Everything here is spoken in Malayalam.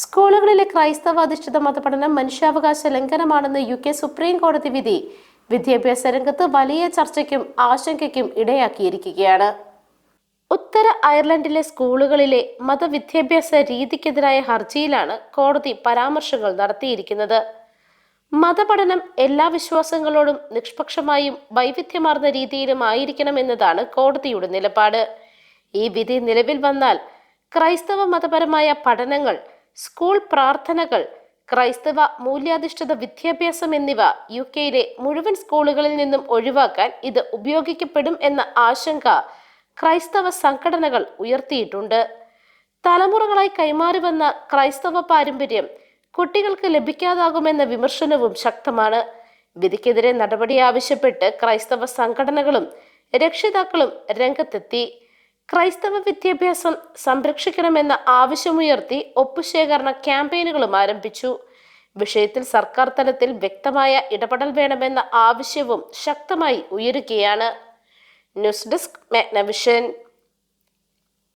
സ്കൂളുകളിലെ ക്രൈസ്തവ അധിഷ്ഠിത മതപഠനം മനുഷ്യാവകാശ ലംഘനമാണെന്ന് യു കെ സുപ്രീം കോടതി വിധി. വിദ്യാഭ്യാസ രംഗത്ത് വലിയ ചർച്ചയ്ക്കും ആശങ്കയ്ക്കും ഇടയാക്കിയിരിക്കുകയാണ്. ഉത്തര അയർലൻഡിലെ സ്കൂളുകളിലെ മതവിദ്യാഭ്യാസ രീതിക്കെതിരായ ഹർജിയിലാണ് കോടതി പരാമർശങ്ങൾ നടത്തിയിരിക്കുന്നത്. മതപഠനം എല്ലാ വിശ്വാസങ്ങളോടും നിഷ്പക്ഷമായും വൈവിധ്യമാർന്ന രീതിയിലും ആയിരിക്കണം എന്നതാണ് കോടതിയുടെ നിലപാട്. ഈ വിധി നിലവിൽ വന്നാൽ ക്രൈസ്തവ മതപരമായ പഠനങ്ങൾ സ്കൂൾ പ്രാർത്ഥനകൾ ക്രൈസ്തവ മൂല്യാധിഷ്ഠിത വിദ്യാഭ്യാസം എന്നിവ യു കെയിലെ മുഴുവൻ സ്കൂളുകളിൽ നിന്നും ഒഴിവാക്കാൻ ഇത് ഉപയോഗിക്കപ്പെടും എന്ന ആശങ്ക ക്രൈസ്തവ സംഘടനകൾ ഉയർത്തിയിട്ടുണ്ട്. തലമുറകളായി കൈമാറി വന്ന ക്രൈസ്തവ പാരമ്പര്യം കുട്ടികൾക്ക് ലഭിക്കാതാകുമെന്ന വിമർശനവും ശക്തമാണ്. വിധിക്കെതിരെ നടപടി ആവശ്യപ്പെട്ട് ക്രൈസ്തവ സംഘടനകളും രക്ഷിതാക്കളും രംഗത്തെത്തി. ക്രൈസ്തവ വിദ്യാഭ്യാസം സംരക്ഷിക്കണമെന്ന ആവശ്യമുയർത്തി ഒപ്പുശേഖരണ ക്യാമ്പയിനുകളും ആരംഭിച്ചു. വിഷയത്തിൽ സർക്കാർ തലത്തിൽ വ്യക്തമായ ഇടപെടൽ വേണമെന്ന ആവശ്യവും ശക്തമായി ഉയരുകയാണ്. News desk Magnavision.